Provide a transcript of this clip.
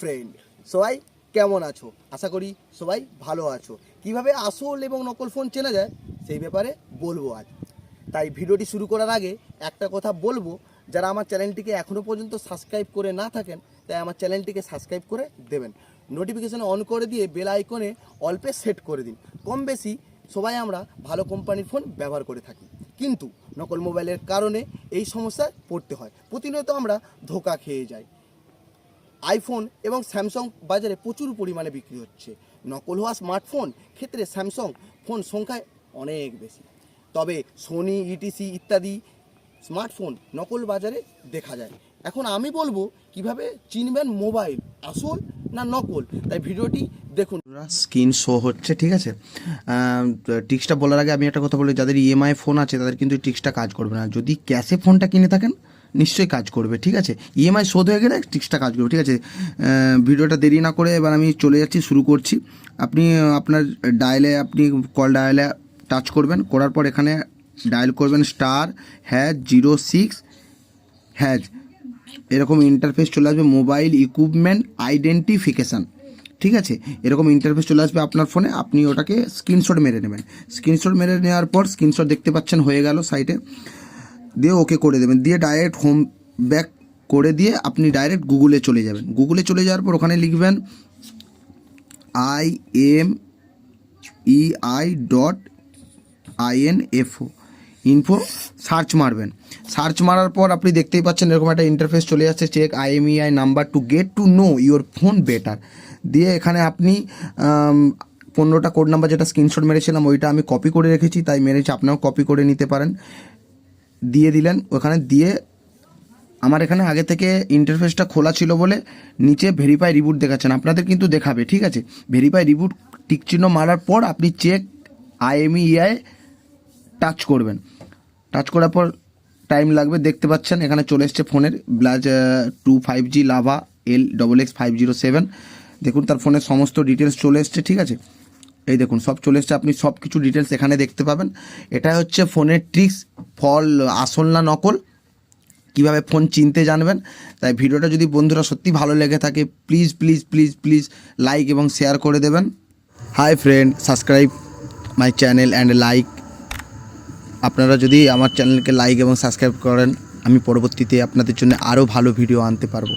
Friend সবাই কেমন আছো? আশা করি সবাই ভালো আছো। কীভাবে আসল এবং নকল ফোন চেনা যায়, সেই ব্যাপারে বলব আজ। তাই ভিডিওটি শুরু করার আগে একটা কথা বলব। যারা আমার চ্যানেলটিকে এখনও পর্যন্ত সাবস্ক্রাইব করে না থাকেন, তাই আমার চ্যানেলটিকে সাবস্ক্রাইব করে দেবেন। নোটিফিকেশন অন করে দিয়ে বেল আইকনে অল্পে সেট করে দিন। কম বেশি সবাই আমরা ভালো কোম্পানির ফোন ব্যবহার করে থাকি। কিন্তু নকল মোবাইলের কারণে এই সমস্যায় পড়তে হয়। প্রতিনিয়ত আমরা ধোকা খেয়ে যাই। আইফোন এবং স্যামসাং বাজারে প্রচুর পরিমাণে বিক্রি হচ্ছে। নকল হওয়া স্মার্টফোন ক্ষেত্রে স্যামসাং ফোন সংখ্যায় অনেক বেশি। তবে সোনি ইটিসি ইত্যাদি স্মার্টফোন নকল বাজারে দেখা যায়। এখন আমি বলব কীভাবে চিনবেন মোবাইল, আসল না নকল? তাই ভিডিওটি দেখুন। স্ক্রিন শো হচ্ছে, ঠিক আছে? টিক্সটা বলার আগে আমি একটা কথা বলি, যাদের ইএমআই ফোন আছে, তাদের কিন্তু টিক্সটা কাজ করবে না। যদি ক্যাশে ফোনটা কিনে থাকেন নিশ্চয়ই কাজ করবে, ঠিক আছে? ইএমআই শোধ হয়ে গেলে টিক্সটা কাজ করবে, ঠিক আছে? ভিডিওটা দেরি না করে এবার আমি চলে যাচ্ছি, শুরু করছি। আপনি আপনার ডায়ালে আপনি কল ডায়ালে টাচ করবেন, করার পর এখানে ডায়াল করবেন star hash zero six hash এরকম ইন্টারফেস চলে আসবে মোবাইল ইকুইপমেন্ট আইডেন্টিফিকেশান ঠিক আছে? এরকম ইন্টারফেস চলে আসবে আপনার ফোনে আপনি ওটাকে স্ক্রিনশট মেরে নেবেন। স্ক্রিনশট মেরে নেওয়ার পর স্ক্রিনশট দেখতে পাচ্ছেন হয়ে গেল সাইটে দিয়ে ওকে করে দেবেন। দিয়ে ডাইরেক্ট হোম ব্যাক করে দিয়ে আপনি ডাইরেক্ট গুগলে চলে যাবেন। গুগলে চলে যাওয়ার পর ওখানে লিখবেন I M E I dot INFO info search মারবেন। সার্চ মারার পর আপনি দেখতেই পাচ্ছেন এরকম একটা ইন্টারফেস চলে যাচ্ছে check IMEI number to get to know your phone better দিয়ে এখানে আপনি পনেরোটা কোড নাম্বার যেটা স্ক্রিনশট মেরেছিলাম, ওইটা আমি কপি করে রেখেছি। তাই মেরেছি আপনারাও কপি করে নিতে পারেন। দিয়ে দিলেন, ওখানে দিয়ে আমার এখানে আগে থেকে ইন্টারফেসটা খোলা ছিল বলে নিচে ভেরিফাই রিবুট দেখাচ্ছেন। আপনাদের কিন্তু দেখাবে, ঠিক আছে? ভেরিফাই রিবুট টিকচিহ্ন মারার পর আপনি চেক আইএমইআই টাচ করবেন। টাচ করার পর টাইম লাগবে, দেখতে পাচ্ছেন এখানে চলে এসছে ফোনের Blaze two five G Lava L double X five zero seven দেখুন, তার ফোনের সমস্ত ডিটেলস চলে এসছে, ঠিক আছে? এই দেখুন, সব চলে এসছে, আপনি সব কিছু ডিটেলস এখানে দেখতে পাবেন। এটা হচ্ছে ফোনের ট্রিক্স ফল আসল না নকল, কীভাবে ফোন চিনতে জানবেন, তাই ভিডিওটা যদি বন্ধুরা সত্যি ভালো লেগে থাকে please please please please like এবং শেয়ার করে দেবেন। Hi friend subscribe my channel and like আপনারা যদি আমার চ্যানেলকে লাইক এবং সাবস্ক্রাইব করেন, আমি পরবর্তীতে আপনাদের জন্য আরও ভালো ভিডিও আনতে পারব।